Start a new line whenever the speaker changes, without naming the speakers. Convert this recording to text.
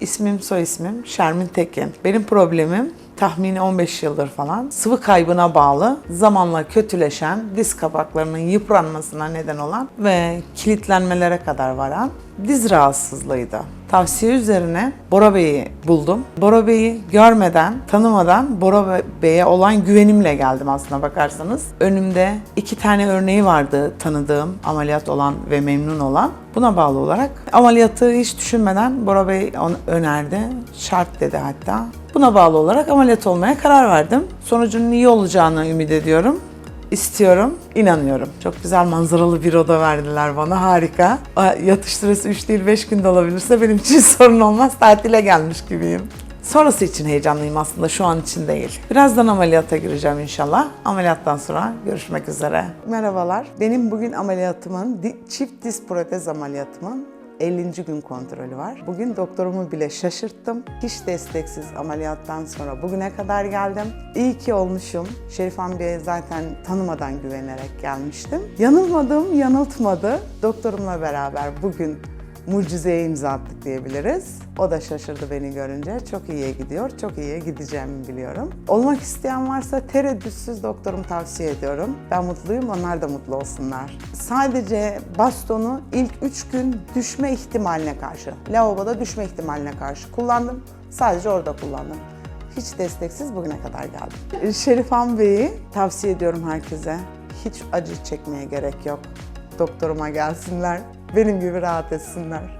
İsmim soy ismim Şermin Tekin. Benim problemim tahmini 15 yıldır falan sıvı kaybına bağlı zamanla kötüleşen diz kapaklarının yıpranmasına neden olan ve kilitlenmelere kadar varan diz rahatsızlığıydı. Tavsiye üzerine Bora Bey'i buldum. Bora Bey'i görmeden, tanımadan Bora Bey'e olan güvenimle geldim aslına bakarsanız. Önümde iki tane örneği vardı tanıdığım, ameliyat olan ve memnun olan. Buna bağlı olarak ameliyatı hiç düşünmeden Bora Bey önerdi. Şart dedi hatta. Buna bağlı olarak ameliyat olmaya karar verdim. Sonucunun iyi olacağını ümit ediyorum. İstiyorum, inanıyorum. Çok güzel manzaralı bir oda verdiler bana, harika. Yatış süresi 3 değil 5 günde olabilirse benim için sorun olmaz, tatile gelmiş gibiyim. Sonrası için heyecanlıyım aslında, şu an için değil. Birazdan ameliyata gireceğim inşallah. Ameliyattan sonra görüşmek üzere. Merhabalar, benim bugün ameliyatımın, çift diz protez ameliyatımın 50. gün kontrolü var. Bugün doktorumu bile şaşırttım. Hiç desteksiz ameliyattan sonra bugüne kadar geldim. İyi ki olmuşum. Şerif Bey'e zaten tanımadan güvenerek gelmiştim. Yanılmadım, yanıltmadı. Doktorumla beraber bugün mucizeye imza attık diyebiliriz. O da şaşırdı beni görünce. Çok iyiye gidiyor, çok iyiye gideceğimi biliyorum. Olmak isteyen varsa tereddütsüz doktorum tavsiye ediyorum. Ben mutluyum, onlar da mutlu olsunlar. Sadece bastonu ilk 3 gün düşme ihtimaline karşı, lavaboda düşme ihtimaline karşı kullandım. Sadece orada kullandım. Hiç desteksiz bugüne kadar geldim. Şerifan Bey'i tavsiye ediyorum herkese. Hiç acı çekmeye gerek yok. Doktoruma gelsinler. Benim gibi rahat etsinler.